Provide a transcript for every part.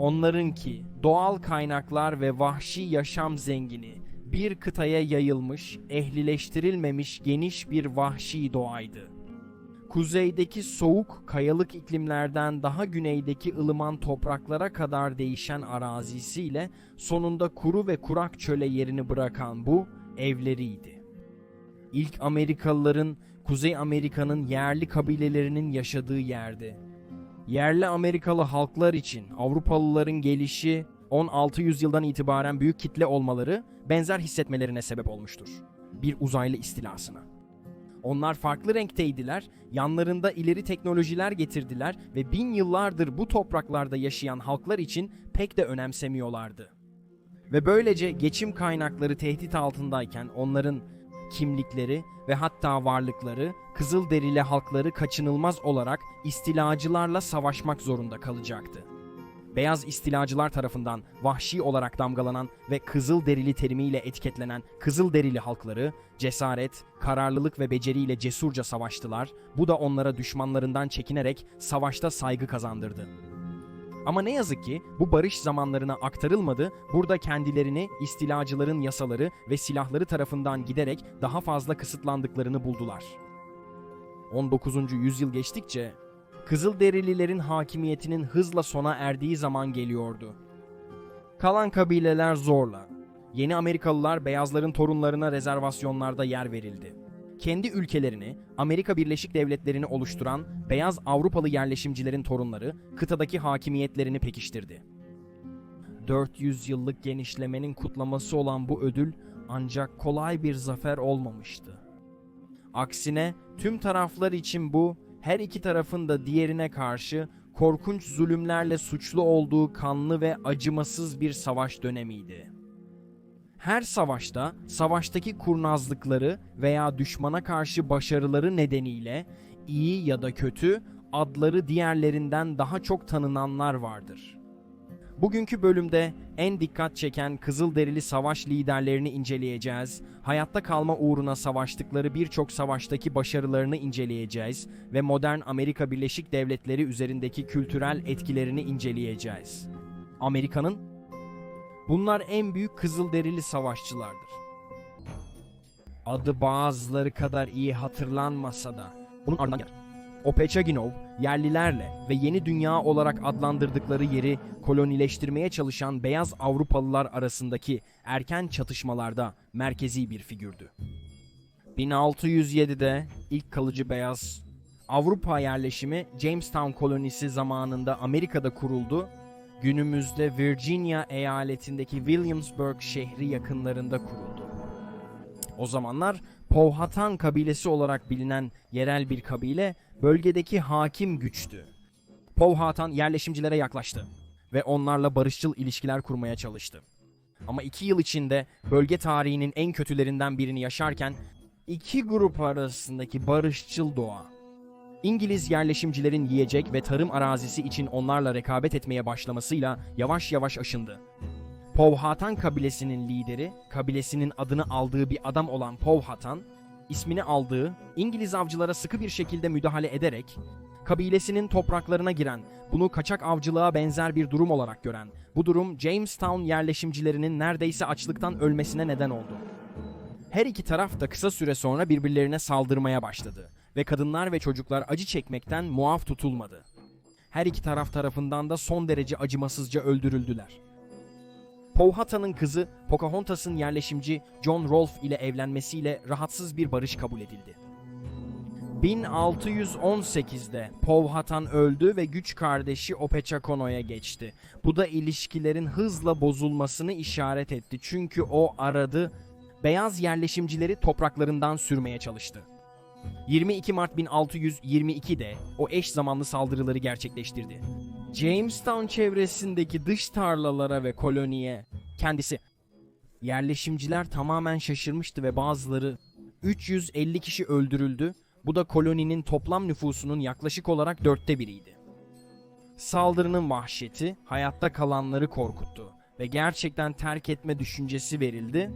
Onlarınki doğal kaynaklar ve vahşi yaşam zengini, bir kıtaya yayılmış, ehlileştirilmemiş geniş bir vahşi doğaydı. Kuzeydeki soğuk kayalık iklimlerden daha güneydeki ılıman topraklara kadar değişen arazisiyle sonunda kuru ve kurak çöle yerini bırakan bu evleriydi. İlk Amerikalıların Kuzey Amerika'nın yerli kabilelerinin yaşadığı yerdi. Yerli Amerikalı halklar için Avrupalıların gelişi 16 yüzyıldan itibaren büyük kitle olmaları benzer hissetmelerine sebep olmuştur. Bir uzaylı istilasına. Onlar farklı renkteydiler, yanlarında ileri teknolojiler getirdiler ve bin yıllardır bu topraklarda yaşayan halklar için pek de önemsemiyorlardı. Ve böylece geçim kaynakları tehdit altındayken onların kimlikleri ve hatta varlıkları Kızılderili halkları kaçınılmaz olarak istilacılarla savaşmak zorunda kalacaktı. Beyaz istilacılar tarafından vahşi olarak damgalanan ve Kızılderili terimiyle etiketlenen Kızılderili halkları cesaret, kararlılık ve beceriyle cesurca savaştılar. Bu da onlara düşmanlarından çekinerek savaşta saygı kazandırdı. Ama ne yazık ki bu barış zamanlarına aktarılmadı. Burada kendilerini istilacıların yasaları ve silahları tarafından giderek daha fazla kısıtlandıklarını buldular. 19. yüzyıl geçtikçe Kızılderililerin hakimiyetinin hızla sona erdiği zaman geliyordu. Kalan kabileler zorla. Yeni Amerikalılar beyazların torunlarına rezervasyonlarda yer verildi. Kendi ülkelerini, Amerika Birleşik Devletleri'ni oluşturan beyaz Avrupalı yerleşimcilerin torunları kıtadaki hakimiyetlerini pekiştirdi. 400 yıllık genişlemenin kutlaması olan bu ödül ancak kolay bir zafer olmamıştı. Aksine tüm taraflar için bu her iki tarafın da diğerine karşı korkunç zulümlerle suçlu olduğu kanlı ve acımasız bir savaş dönemiydi. Her savaşta savaştaki kurnazlıkları veya düşmana karşı başarıları nedeniyle iyi ya da kötü adları diğerlerinden daha çok tanınanlar vardır. Bugünkü bölümde en dikkat çeken Kızılderili savaş liderlerini inceleyeceğiz, hayatta kalma uğruna savaştıkları birçok savaştaki başarılarını inceleyeceğiz ve modern Amerika Birleşik Devletleri üzerindeki kültürel etkilerini inceleyeceğiz. Amerika'nın Bunlar en büyük Kızılderili savaşçılardır. Adı bazıları kadar iyi hatırlanmasa da bunun ardından gelir. Opechaginov, yerlilerle ve yeni dünya olarak adlandırdıkları yeri kolonileştirmeye çalışan beyaz Avrupalılar arasındaki erken çatışmalarda merkezi bir figürdü. 1607'de ilk kalıcı beyaz Avrupa yerleşimi Jamestown kolonisi zamanında Amerika'da kuruldu. Günümüzde Virginia eyaletindeki Williamsburg şehri yakınlarında kuruldu. O zamanlar Powhatan kabilesi olarak bilinen yerel bir kabile bölgedeki hakim güçtü. Powhatan yerleşimcilere yaklaştı ve onlarla barışçıl ilişkiler kurmaya çalıştı. Ama iki yıl içinde bölge tarihinin en kötülerinden birini yaşarken iki grup arasındaki barışçıl doğa İngiliz yerleşimcilerin yiyecek ve tarım arazisi için onlarla rekabet etmeye başlamasıyla yavaş yavaş aşındı. Powhatan kabilesinin lideri, kabilesinin adını aldığı bir adam olan Powhatan, ismini aldığı İngiliz avcılara sıkı bir şekilde müdahale ederek, kabilesinin topraklarına giren, bunu kaçak avcılığa benzer bir durum olarak gören, bu durum Jamestown yerleşimcilerinin neredeyse açlıktan ölmesine neden oldu. Her iki taraf da kısa süre sonra birbirlerine saldırmaya başladı ve kadınlar ve çocuklar acı çekmekten muaf tutulmadı. Her iki taraf tarafından da son derece acımasızca öldürüldüler. Powhatan'ın kızı Pocahontas'ın yerleşimci John Rolfe ile evlenmesiyle rahatsız bir barış kabul edildi. 1618'de Powhatan öldü ve güç kardeşi Opechacono'ya geçti. Bu da ilişkilerin hızla bozulmasını işaret etti çünkü o aradı beyaz yerleşimcileri topraklarından sürmeye çalıştı. 22 Mart 1622'de o eş zamanlı saldırıları gerçekleştirdi. Jamestown çevresindeki dış tarlalara ve koloniye kendisi yerleşimciler tamamen şaşırmıştı ve bazıları 350 kişi öldürüldü. Bu da koloninin toplam nüfusunun yaklaşık olarak dörtte biriydi. Saldırının vahşeti hayatta kalanları korkuttu ve gerçekten terk etme düşüncesi verildi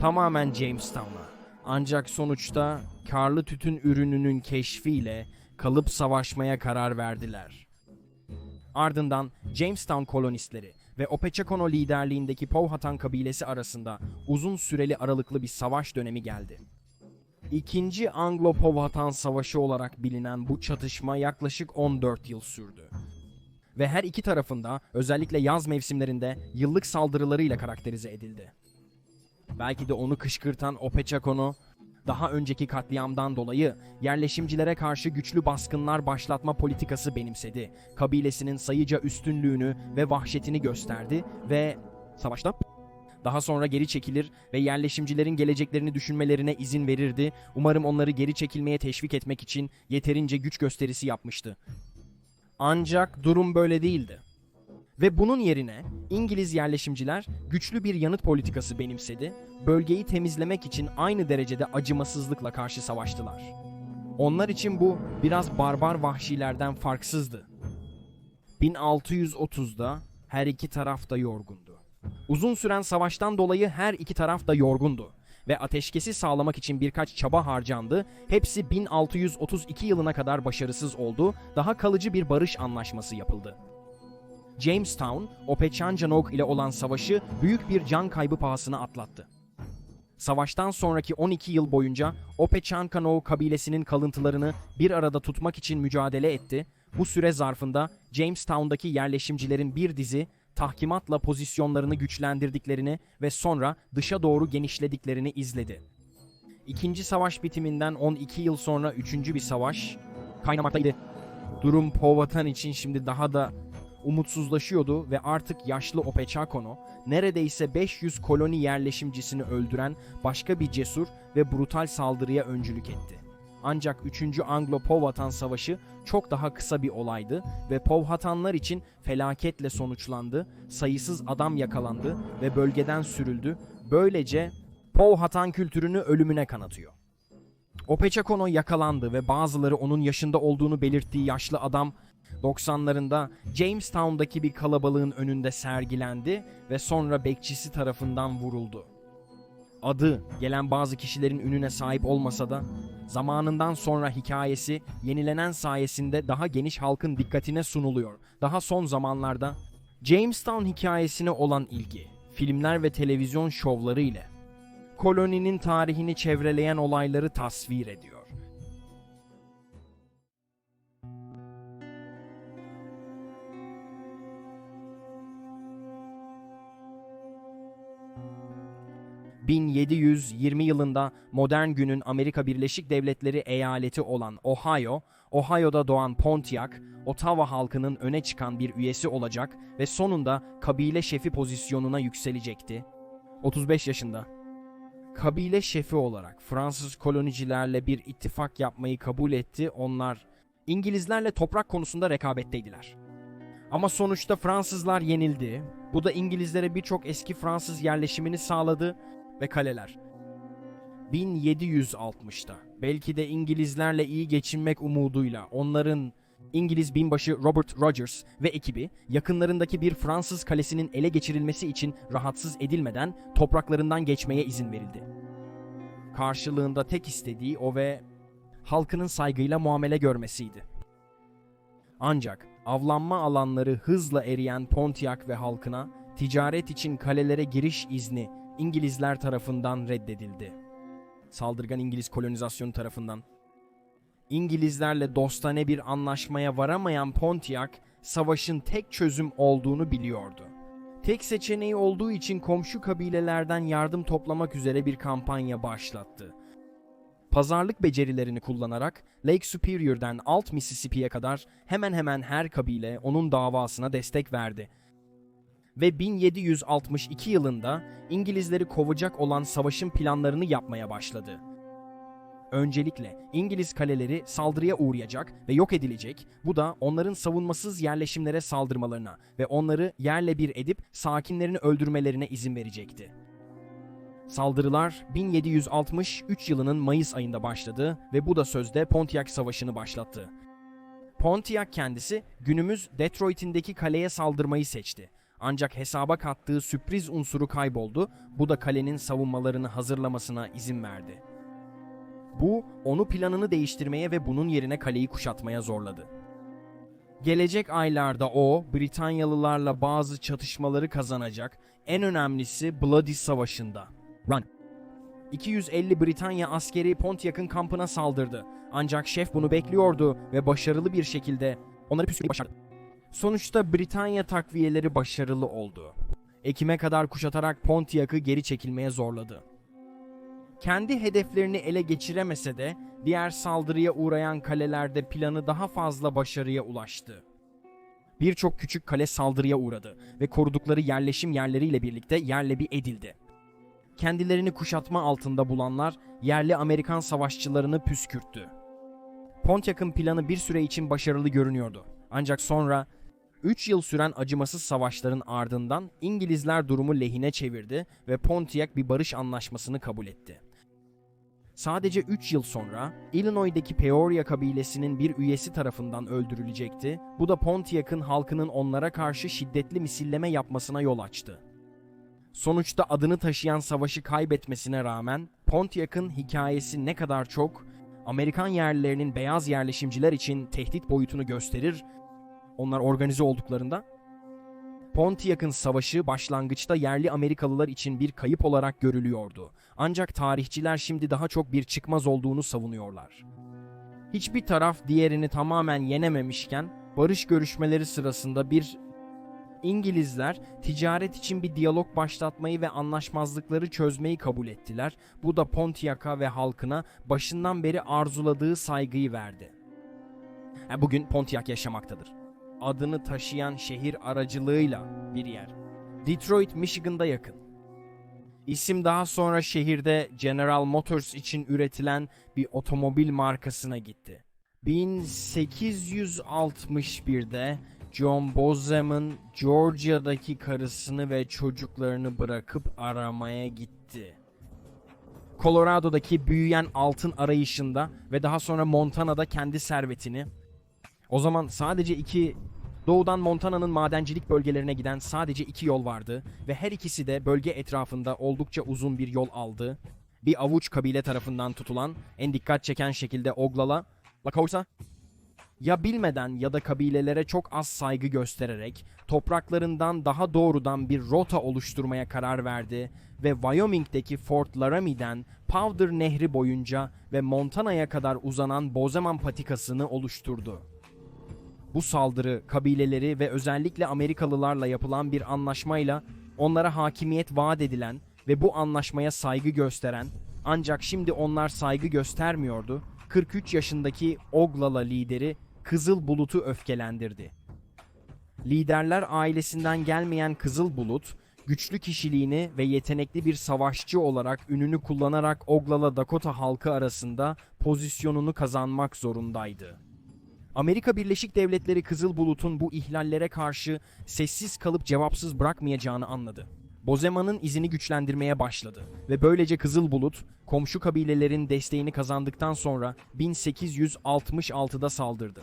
tamamen Jamestown'a. Ancak sonuçta karlı tütün ürününün keşfiyle kalıp savaşmaya karar verdiler. Ardından Jamestown kolonistleri ve Opechacono liderliğindeki Powhatan kabilesi arasında uzun süreli aralıklı bir savaş dönemi geldi. İkinci Anglo-Powhatan Savaşı olarak bilinen bu çatışma yaklaşık 14 yıl sürdü. Ve her iki tarafında özellikle yaz mevsimlerinde yıllık saldırılarıyla karakterize edildi. Belki de onu kışkırtan Opechacono, daha önceki katliamdan dolayı yerleşimcilere karşı güçlü baskınlar başlatma politikası benimsedi. Kabilesinin sayıca üstünlüğünü ve vahşetini gösterdi ve savaşta daha sonra geri çekilir ve yerleşimcilerin geleceklerini düşünmelerine izin verirdi. Umarım onları geri çekilmeye teşvik etmek için yeterince güç gösterisi yapmıştı. Ancak durum böyle değildi. Ve bunun yerine İngiliz yerleşimciler güçlü bir yanıt politikası benimsedi, bölgeyi temizlemek için aynı derecede acımasızlıkla karşı savaştılar. Onlar için bu biraz barbar vahşilerden farksızdı. 1630'da her iki taraf da yorgundu. Uzun süren savaştan dolayı her iki taraf da yorgundu ve ateşkesi sağlamak için birkaç çaba harcandı. Hepsi 1632 yılına kadar başarısız oldu. Daha kalıcı bir barış anlaşması yapıldı. Jamestown, Opechancanock ile olan savaşı büyük bir can kaybı pahasına atlattı. Savaştan sonraki 12 yıl boyunca Opechancanock kabilesinin kalıntılarını bir arada tutmak için mücadele etti. Bu süre zarfında Jamestown'daki yerleşimcilerin bir dizi tahkimatla pozisyonlarını güçlendirdiklerini ve sonra dışa doğru genişlediklerini izledi. İkinci savaş bitiminden 12 yıl sonra üçüncü bir savaş kaynamaktaydı. Durum Powhatan için şimdi daha da umutsuzlaşıyordu ve artık yaşlı Opechacono neredeyse 500 koloni yerleşimcisini öldüren başka bir cesur ve brutal saldırıya öncülük etti. Ancak 3. Anglo-Powhatan Savaşı çok daha kısa bir olaydı ve Powhatanlar için felaketle sonuçlandı, sayısız adam yakalandı ve bölgeden sürüldü. Böylece Powhatan kültürünü ölümüne kanatıyor. Opechacono yakalandı ve bazıları onun yaşında olduğunu belirttiği yaşlı adam 90'larında Jamestown'daki bir kalabalığın önünde sergilendi ve sonra bekçisi tarafından vuruldu. Adı gelen bazı kişilerin ününe sahip olmasa da zamanından sonra hikayesi yenilenen sayesinde daha geniş halkın dikkatine sunuluyor. Daha son zamanlarda Jamestown hikayesine olan ilgi, filmler ve televizyon şovları ile koloninin tarihini çevreleyen olayları tasvir ediyor. ...1720 yılında modern günün Amerika Birleşik Devletleri eyaleti olan Ohio, Ohio'da doğan Pontiac, Ottawa halkının öne çıkan bir üyesi olacak ve sonunda kabile şefi pozisyonuna yükselecekti. 35 yaşında kabile şefi olarak Fransız kolonicilerle bir ittifak yapmayı kabul etti. Onlar İngilizlerle toprak konusunda rekabetteydiler. Ama sonuçta Fransızlar yenildi. Bu da İngilizlere birçok eski Fransız yerleşimini sağladı ve kaleler. 1760'ta belki de İngilizlerle iyi geçinmek umuduyla onların İngiliz binbaşı Robert Rogers ve ekibi yakınlarındaki bir Fransız kalesinin ele geçirilmesi için rahatsız edilmeden topraklarından geçmeye izin verildi. Karşılığında tek istediği o ve halkının saygıyla muamele görmesiydi. Ancak avlanma alanları hızla eriyen Pontiac ve halkına ticaret için kalelere giriş izni İngilizler tarafından reddedildi. Saldırgan İngiliz kolonizasyonu tarafından İngilizlerle dostane bir anlaşmaya varamayan Pontiac, savaşın tek çözüm olduğunu biliyordu. Tek seçeneği olduğu için komşu kabilelerden yardım toplamak üzere bir kampanya başlattı. Pazarlık becerilerini kullanarak Lake Superior'dan alt Mississippi'ye kadar hemen hemen her kabile onun davasına destek verdi. Ve 1762 yılında İngilizleri kovacak olan savaşın planlarını yapmaya başladı. Öncelikle İngiliz kaleleri saldırıya uğrayacak ve yok edilecek. Bu da onların savunmasız yerleşimlere saldırmalarına ve onları yerle bir edip sakinlerini öldürmelerine izin verecekti. Saldırılar 1763 yılının Mayıs ayında başladı ve bu da sözde Pontiac Savaşı'nı başlattı. Pontiac kendisi günümüz Detroit'indeki kaleye saldırmayı seçti. Ancak hesaba kattığı sürpriz unsuru kayboldu. Bu da kalenin savunmalarını hazırlamasına izin verdi. Bu onu planını değiştirmeye ve bunun yerine kaleyi kuşatmaya zorladı. Gelecek aylarda o, Britanyalılarla bazı çatışmaları kazanacak, en önemlisi Bloody Savaşı'nda. Run. 250 Britanya askeri Pontiac'ın kampına saldırdı. Ancak şef bunu bekliyordu ve başarılı bir şekilde onları püskürtmeyi başardı. Sonuçta Britanya takviyeleri başarılı oldu. Ekim'e kadar kuşatarak Pontiac'ı geri çekilmeye zorladı. Kendi hedeflerini ele geçiremese de diğer saldırıya uğrayan kalelerde planı daha fazla başarıya ulaştı. Birçok küçük kale saldırıya uğradı ve korudukları yerleşim yerleriyle birlikte yerle bir edildi. Kendilerini kuşatma altında bulanlar yerli Amerikan savaşçılarını püskürttü. Pontiac'ın planı bir süre için başarılı görünüyordu. Ancak sonra 3 yıl süren acımasız savaşların ardından İngilizler durumu lehine çevirdi ve Pontiac bir barış anlaşmasını kabul etti. Sadece 3 yıl sonra Illinois'daki Peoria kabilesinin bir üyesi tarafından öldürülecekti. Bu da Pontiac'ın halkının onlara karşı şiddetli misilleme yapmasına yol açtı. Sonuçta adını taşıyan savaşı kaybetmesine rağmen Pontiac'ın hikayesi ne kadar çok Amerikan yerlilerinin beyaz yerleşimciler için tehdit boyutunu gösterir, onlar organize olduklarında Pontiac'ın savaşı başlangıçta yerli Amerikalılar için bir kayıp olarak görülüyordu. Ancak tarihçiler şimdi daha çok bir çıkmaz olduğunu savunuyorlar. Hiçbir taraf diğerini tamamen yenememişken barış görüşmeleri sırasında bir İngilizler ticaret için bir diyalog başlatmayı ve anlaşmazlıkları çözmeyi kabul ettiler. Bu da Pontiac'a ve halkına başından beri arzuladığı saygıyı verdi. Bugün Pontiac yaşamaktadır. Adını taşıyan şehir aracılığıyla bir yer. Detroit, Michigan'da yakın. İsim daha sonra şehirde General Motors için üretilen bir otomobil markasına gitti. 1861'de John Bozeman Georgia'daki karısını ve çocuklarını bırakıp aramaya gitti. Colorado'daki büyüyen altın arayışında ve daha sonra Montana'da kendi servetini o zaman sadece iki doğudan Montana'nın madencilik bölgelerine giden sadece iki yol vardı ve her ikisi de bölge etrafında oldukça uzun bir yol aldı. Bir avuç kabile tarafından tutulan, en dikkat çeken şekilde Oglala, Lakausa, ya bilmeden ya da kabilelere çok az saygı göstererek topraklarından daha doğrudan bir rota oluşturmaya karar verdi ve Wyoming'deki Fort Laramie'den Powder Nehri boyunca ve Montana'ya kadar uzanan Bozeman patikasını oluşturdu. Bu saldırı kabileleri ve özellikle Amerikalılarla yapılan bir anlaşmayla onlara hakimiyet vaat edilen ve bu anlaşmaya saygı gösteren ancak şimdi onlar saygı göstermiyordu. 43 yaşındaki Oglala lideri Kızıl Bulut'u öfkelendirdi. Liderler ailesinden gelmeyen Kızıl Bulut, güçlü kişiliğini ve yetenekli bir savaşçı olarak ününü kullanarak Oglala Dakota halkı arasında pozisyonunu kazanmak zorundaydı. Amerika Birleşik Devletleri Kızıl Bulut'un bu ihlallere karşı sessiz kalıp cevapsız bırakmayacağını anladı. Bozeman'ın izini güçlendirmeye başladı ve böylece Kızıl Bulut, komşu kabilelerin desteğini kazandıktan sonra 1866'da saldırdı.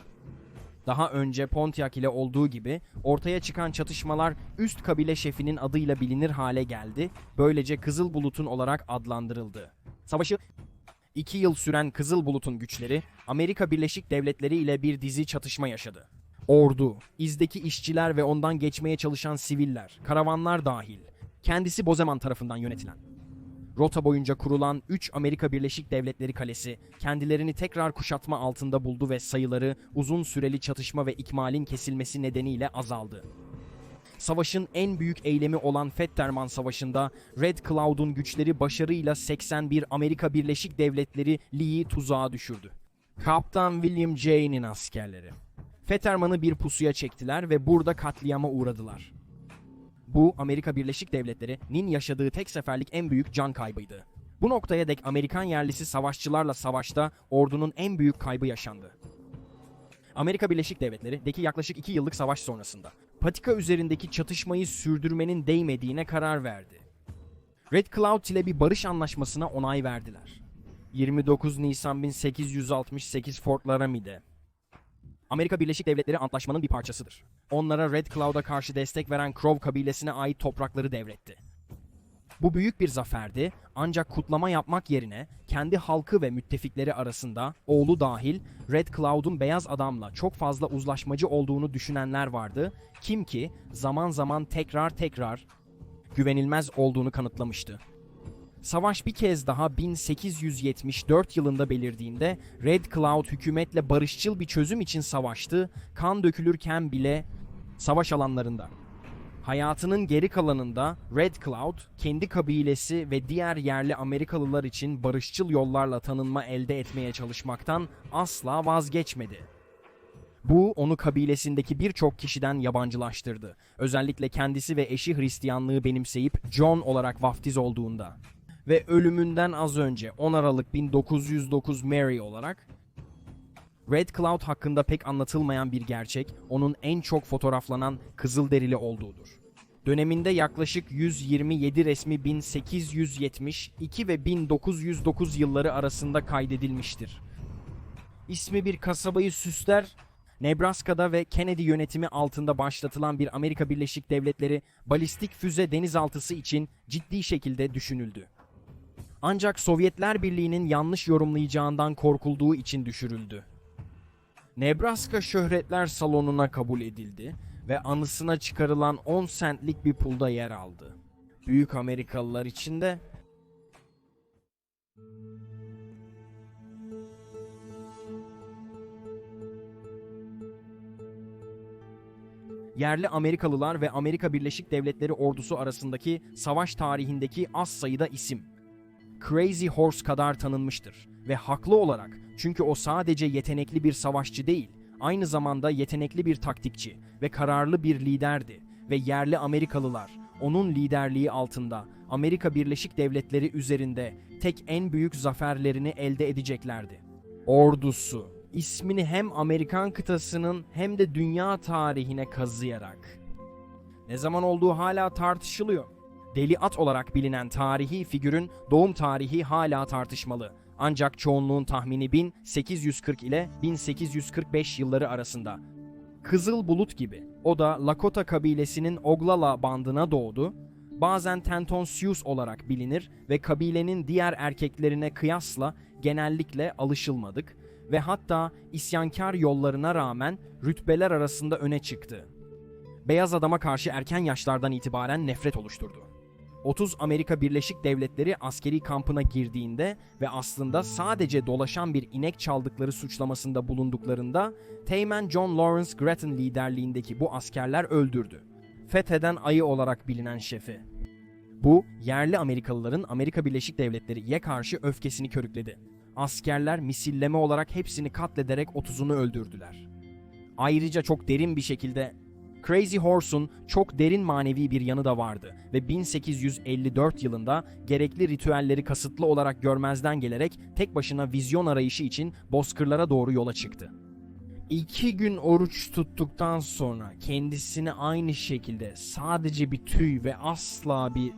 Daha önce Pontiac ile olduğu gibi ortaya çıkan çatışmalar üst kabile şefinin adıyla bilinir hale geldi. Böylece Kızıl Bulut'un olarak adlandırıldı. Savaşı İki yıl süren Kızıl Bulut'un güçleri Amerika Birleşik Devletleri ile bir dizi çatışma yaşadı. Ordu, izdeki işçiler ve ondan geçmeye çalışan siviller, karavanlar dahil, kendisi Bozeman tarafından yönetilen. Rota boyunca kurulan 3 Amerika Birleşik Devletleri kalesi kendilerini tekrar kuşatma altında buldu ve sayıları uzun süreli çatışma ve ikmalin kesilmesi nedeniyle azaldı. Savaşın en büyük eylemi olan Fetterman Savaşı'nda Red Cloud'un güçleri başarıyla 81 Amerika Birleşik Devletleri Lee'yi tuzağa düşürdü. Kaptan William Jay'nin askerleri. Fetterman'ı bir pusuya çektiler ve burada katliama uğradılar. Bu Amerika Birleşik Devletleri'nin yaşadığı tek seferlik en büyük can kaybıydı. Bu noktaya dek Amerikan yerlisi savaşçılarla savaşta ordunun en büyük kaybı yaşandı. Amerika Birleşik Devletleri'deki yaklaşık 2 yıllık savaş sonrasında patika üzerindeki çatışmayı sürdürmenin değmediğine karar verdi. Red Cloud ile bir barış anlaşmasına onay verdiler. 29 Nisan 1868 Fort Laramie'de. Amerika Birleşik Devletleri antlaşmanın bir parçasıdır. Onlara Red Cloud'a karşı destek veren Crow kabilesine ait toprakları devretti. Bu büyük bir zaferdi ancak kutlama yapmak yerine kendi halkı ve müttefikleri arasında oğlu dahil Red Cloud'un beyaz adamla çok fazla uzlaşmacı olduğunu düşünenler vardı. Kim ki zaman zaman tekrar tekrar güvenilmez olduğunu kanıtlamıştı. Savaş bir kez daha 1874 yılında belirdiğinde Red Cloud hükümetle barışçıl bir çözüm için savaştı, kan dökülürken bile savaş alanlarında. Hayatının geri kalanında Red Cloud, kendi kabilesi ve diğer yerli Amerikalılar için barışçıl yollarla tanınma elde etmeye çalışmaktan asla vazgeçmedi. Bu onu kabilesindeki birçok kişiden yabancılaştırdı. Özellikle kendisi ve eşi Hristiyanlığı benimseyip John olarak vaftiz olduğunda. Ve ölümünden az önce 10 Aralık 1909 Mary olarak Red Cloud hakkında pek anlatılmayan bir gerçek, onun en çok fotoğraflanan Kızılderili olduğudur. Döneminde yaklaşık 127 resmi 1872 ve 1909 yılları arasında kaydedilmiştir. İsmi bir kasabayı süsler, Nebraska'da ve Kennedy yönetimi altında başlatılan bir Amerika Birleşik Devletleri balistik füze denizaltısı için ciddi şekilde düşünüldü. Ancak Sovyetler Birliği'nin yanlış yorumlayacağından korkulduğu için düşürüldü. Nebraska Şöhretler Salonu'na kabul edildi ve anısına çıkarılan 10 centlik bir pulda yer aldı. Büyük Amerikalılar için de yerli Amerikalılar ve Amerika Birleşik Devletleri ordusu arasındaki savaş tarihindeki az sayıda isim. Crazy Horse kadar tanınmıştır ve haklı olarak çünkü o sadece yetenekli bir savaşçı değil, aynı zamanda yetenekli bir taktikçi ve kararlı bir liderdi ve yerli Amerikalılar onun liderliği altında Amerika Birleşik Devletleri üzerinde tek en büyük zaferlerini elde edeceklerdi. Ordusu ismini hem Amerikan kıtasının hem de dünya tarihine kazıyarak ne zaman olduğu hala tartışılıyor. Deli at olarak bilinen tarihi figürün doğum tarihi hala tartışmalı. Ancak çoğunluğun tahmini 1840 ile 1845 yılları arasında. Kızıl Bulut gibi. O da Lakota kabilesinin Oglala bandına doğdu. Bazen Tenton Sioux olarak bilinir ve kabilenin diğer erkeklerine kıyasla genellikle alışılmadık ve hatta isyankar yollarına rağmen rütbeler arasında öne çıktı. Beyaz adama karşı erken yaşlardan itibaren nefret oluşturdu. 30 Amerika Birleşik Devletleri askeri kampına girdiğinde ve aslında sadece dolaşan bir inek çaldıkları suçlamasında bulunduklarında Teğmen John Lawrence Gretton liderliğindeki bu askerler öldürdü. Fetheden ayı olarak bilinen şefi. Bu, yerli Amerikalıların Amerika Birleşik Devletleri'ye karşı öfkesini körükledi. Askerler misilleme olarak hepsini katlederek 30'unu öldürdüler. Ayrıca çok derin bir şekilde Crazy Horse'un çok derin manevi bir yanı da vardı ve 1854 yılında gerekli ritüelleri kasıtlı olarak görmezden gelerek tek başına vizyon arayışı için bozkırlara doğru yola çıktı. İki gün oruç tuttuktan sonra kendisini aynı şekilde sadece bir tüy ve asla bir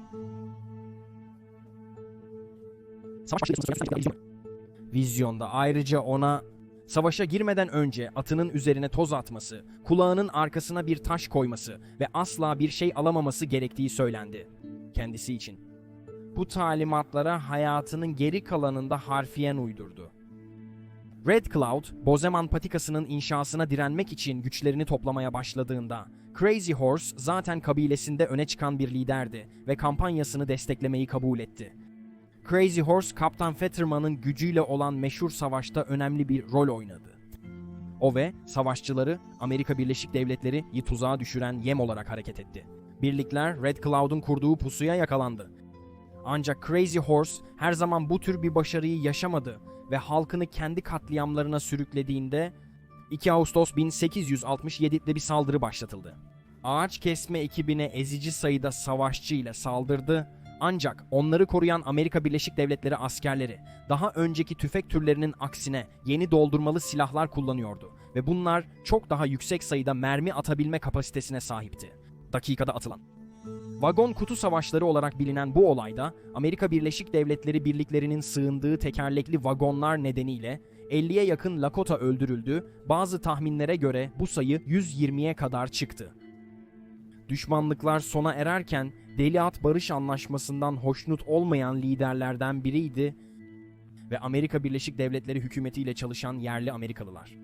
vizyonda ayrıca ona Savaşa girmeden önce atının üzerine toz atması, kulağının arkasına bir taş koyması ve asla bir şey alamaması gerektiği söylendi kendisi için. Bu talimatlara hayatının geri kalanında harfiyen uydurdu. Red Cloud, Bozeman patikasının inşasına direnmek için güçlerini toplamaya başladığında, Crazy Horse zaten kabilesinde öne çıkan bir liderdi ve kampanyasını desteklemeyi kabul etti. Crazy Horse, Kaptan Fetterman'ın gücüyle olan meşhur savaşta önemli bir rol oynadı. O ve savaşçıları Amerika Birleşik Devletleri'yi tuzağa düşüren yem olarak hareket etti. Birlikler Red Cloud'un kurduğu pusuya yakalandı. Ancak Crazy Horse her zaman bu tür bir başarıyı yaşamadı ve halkını kendi katliamlarına sürüklediğinde 2 Ağustos 1867'de bir saldırı başlatıldı. Ağaç kesme ekibine ezici sayıda savaşçı ile saldırdı ancak onları koruyan Amerika Birleşik Devletleri askerleri daha önceki tüfek türlerinin aksine yeni doldurmalı silahlar kullanıyordu ve bunlar çok daha yüksek sayıda mermi atabilme kapasitesine sahipti. Dakikada atılan. Vagon kutu savaşları olarak bilinen bu olayda Amerika Birleşik Devletleri birliklerinin sığındığı tekerlekli vagonlar nedeniyle 50'ye yakın Lakota öldürüldü. Bazı tahminlere göre bu sayı 120'ye kadar çıktı. Düşmanlıklar sona ererken Deli At Barış Anlaşması'ndan hoşnut olmayan liderlerden biriydi ve Amerika Birleşik Devletleri hükümetiyle çalışan yerli Amerikalılar.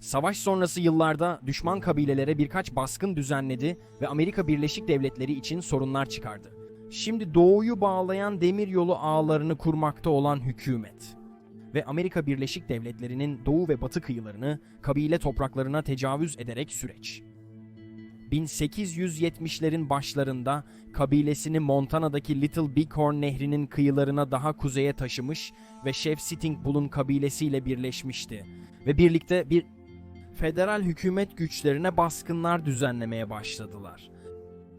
Savaş sonrası yıllarda düşman kabilelere birkaç baskın düzenledi ve Amerika Birleşik Devletleri için sorunlar çıkardı. Şimdi doğuyu bağlayan demiryolu ağlarını kurmakta olan hükümet ve Amerika Birleşik Devletleri'nin doğu ve batı kıyılarını kabile topraklarına tecavüz ederek süreç. 1870'lerin başlarında kabilesini Montana'daki Little Bighorn Nehri'nin kıyılarına daha kuzeye taşımış ve Şef Sitting Bull'un kabilesiyle birleşmişti ve birlikte bir federal hükümet güçlerine baskınlar düzenlemeye başladılar.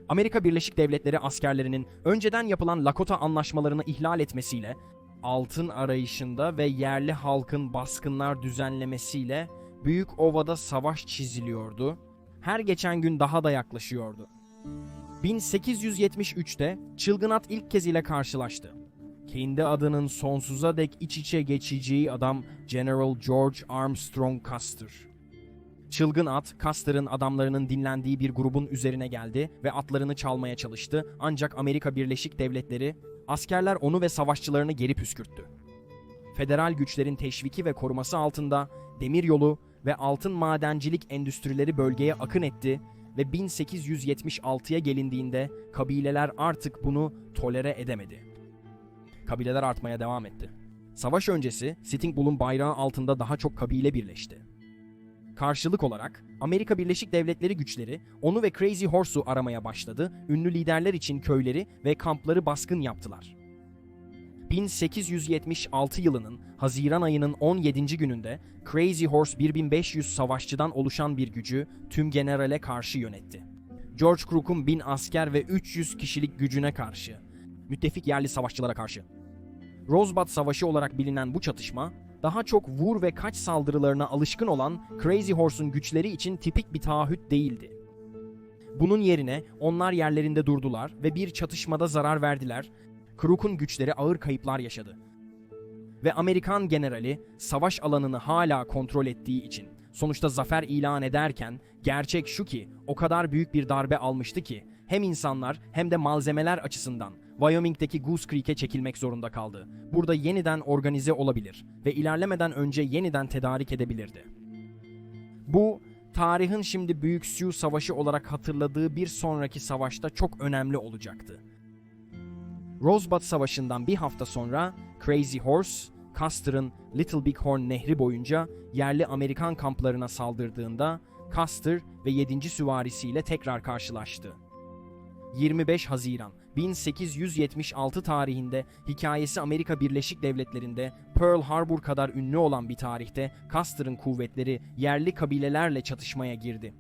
Amerika Birleşik Devletleri askerlerinin önceden yapılan Lakota anlaşmalarını ihlal etmesiyle, altın arayışında ve yerli halkın baskınlar düzenlemesiyle Büyük Ova'da savaş çiziliyordu. Her geçen gün daha da yaklaşıyordu. 1873'te Çılgın At ilk kez ile karşılaştı. Kendi adının sonsuza dek iç içe geçeceği adam General George Armstrong Custer. Çılgın at, Custer'ın adamlarının dinlendiği bir grubun üzerine geldi ve atlarını çalmaya çalıştı ancak Amerika Birleşik Devletleri, askerler onu ve savaşçılarını geri püskürttü. Federal güçlerin teşviki ve koruması altında demiryolu ve altın madencilik endüstrileri bölgeye akın etti ve 1876'ya gelindiğinde kabileler artık bunu tolere edemedi. Kabileler artmaya devam etti. Savaş öncesi Sitting Bull'un bayrağı altında daha çok kabile birleşti. Karşılık olarak Amerika Birleşik Devletleri güçleri onu ve Crazy Horse'u aramaya başladı, ünlü liderler için köyleri ve kampları baskın yaptılar. 1876 yılının Haziran ayının 17. gününde Crazy Horse 1500 savaşçıdan oluşan bir gücü tüm generale karşı yönetti. George Crook'un 1000 asker ve 300 kişilik gücüne karşı, müttefik yerli savaşçılara karşı. Rosebud Savaşı olarak bilinen bu çatışma, daha çok vur ve kaç saldırılarına alışkın olan Crazy Horse'un güçleri için tipik bir taahhüt değildi. Bunun yerine onlar yerlerinde durdular ve bir çatışmada zarar verdiler. Crook'un güçleri ağır kayıplar yaşadı. Ve Amerikan generali savaş alanını hala kontrol ettiği için sonuçta zafer ilan ederken gerçek şu ki o kadar büyük bir darbe almıştı ki hem insanlar hem de malzemeler açısından Wyoming'deki Goose Creek'e çekilmek zorunda kaldı. Burada yeniden organize olabilir ve ilerlemeden önce yeniden tedarik edebilirdi. Bu, tarihin şimdi Büyük Sioux Savaşı olarak hatırladığı bir sonraki savaşta çok önemli olacaktı. Rosebud Savaşı'ndan bir hafta sonra Crazy Horse, Custer'ın Little Bighorn Nehri boyunca yerli Amerikan kamplarına saldırdığında Custer ve 7. süvarisiyle tekrar karşılaştı. 25 Haziran 1876 tarihinde hikayesi Amerika Birleşik Devletleri'nde Pearl Harbor kadar ünlü olan bir tarihte Custer'ın kuvvetleri yerli kabilelerle çatışmaya girdi.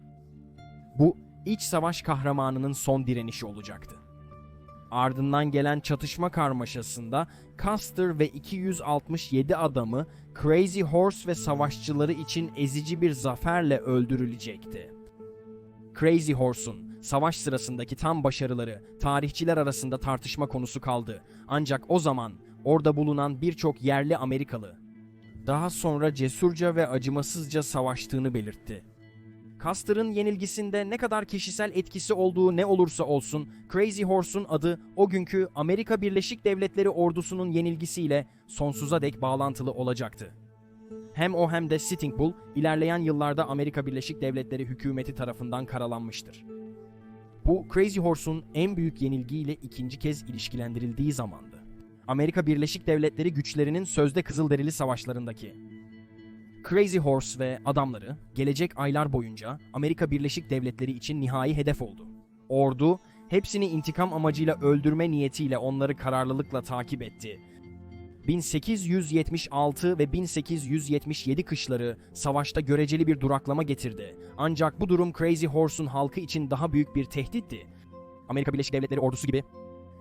Bu iç savaş kahramanının son direnişi olacaktı. Ardından gelen çatışma karmaşasında Custer ve 267 adamı Crazy Horse ve savaşçıları için ezici bir zaferle öldürülecekti. Crazy Horse'un savaş sırasındaki tam başarıları tarihçiler arasında tartışma konusu kaldı. Ancak o zaman orada bulunan birçok yerli Amerikalı daha sonra cesurca ve acımasızca savaştığını belirtti. Custer'ın yenilgisinde ne kadar kişisel etkisi olduğu ne olursa olsun Crazy Horse'un adı o günkü Amerika Birleşik Devletleri ordusunun yenilgisiyle sonsuza dek bağlantılı olacaktı. Hem o hem de Sitting Bull ilerleyen yıllarda Amerika Birleşik Devletleri hükümeti tarafından karalanmıştır. Bu Crazy Horse'un en büyük yenilgiyle ikinci kez ilişkilendirildiği zamandı. Amerika Birleşik Devletleri güçlerinin sözde Kızılderili savaşlarındaki. Crazy Horse ve adamları gelecek aylar boyunca Amerika Birleşik Devletleri için nihai hedef oldu. Ordu hepsini intikam amacıyla öldürme niyetiyle onları kararlılıkla takip etti 1876 ve 1877 kışları savaşta göreceli bir duraklama getirdi. Ancak bu durum Crazy Horse'un halkı için daha büyük bir tehditti. Amerika Birleşik Devletleri ordusu gibi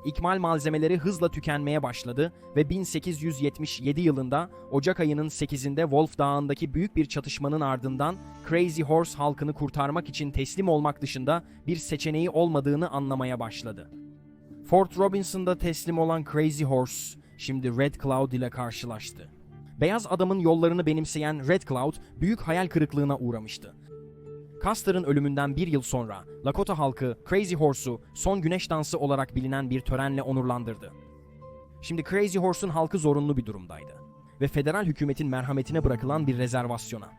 ikmal malzemeleri hızla tükenmeye başladı ve 1877 yılında Ocak ayının 8'inde Wolf Dağı'ndaki büyük bir çatışmanın ardından Crazy Horse halkını kurtarmak için teslim olmak dışında bir seçeneği olmadığını anlamaya başladı. Fort Robinson'da teslim olan Crazy Horse şimdi Red Cloud ile karşılaştı. Beyaz adamın yollarını benimseyen Red Cloud büyük hayal kırıklığına uğramıştı. Custer'ın ölümünden bir yıl sonra Lakota halkı Crazy Horse'u son güneş dansı olarak bilinen bir törenle onurlandırdı. Şimdi Crazy Horse'un halkı zorunlu bir durumdaydı ve federal hükümetin merhametine bırakılan bir rezervasyona.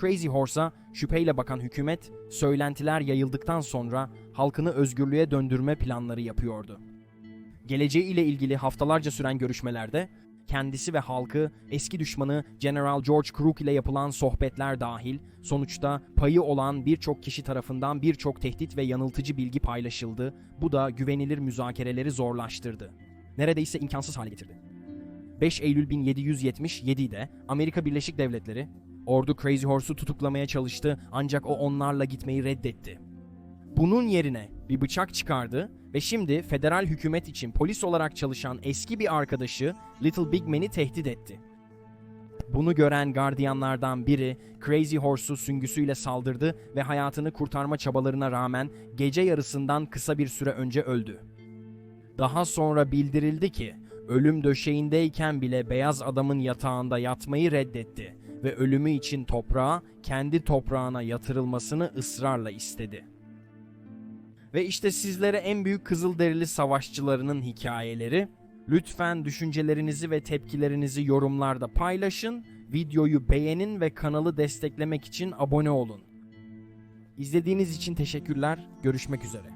Crazy Horse'a şüpheyle bakan hükümet, söylentiler yayıldıktan sonra halkını özgürlüğe döndürme planları yapıyordu. Geleceği ile ilgili haftalarca süren görüşmelerde kendisi ve halkı eski düşmanı General George Crook ile yapılan sohbetler dahil sonuçta payı olan birçok kişi tarafından birçok tehdit ve yanıltıcı bilgi paylaşıldı. Bu da güvenilir müzakereleri zorlaştırdı. Neredeyse imkansız hale getirdi. 5 Eylül 1777'de Amerika Birleşik Devletleri ordu Crazy Horse'u tutuklamaya çalıştı ancak o onlarla gitmeyi reddetti. Bunun yerine bir bıçak çıkardı ve şimdi federal hükümet için polis olarak çalışan eski bir arkadaşı Little Big Man'i tehdit etti. Bunu gören gardiyanlardan biri Crazy Horse'u süngüsüyle saldırdı ve hayatını kurtarma çabalarına rağmen gece yarısından kısa bir süre önce öldü. Daha sonra bildirildi ki ölüm döşeğindeyken bile beyaz adamın yatağında yatmayı reddetti ve ölümü için toprağa kendi toprağına yatırılmasını ısrarla istedi. Ve işte sizlere en büyük Kızılderili savaşçılarının hikayeleri. Lütfen düşüncelerinizi ve tepkilerinizi yorumlarda paylaşın, videoyu beğenin ve kanalı desteklemek için abone olun. İzlediğiniz için teşekkürler. Görüşmek üzere.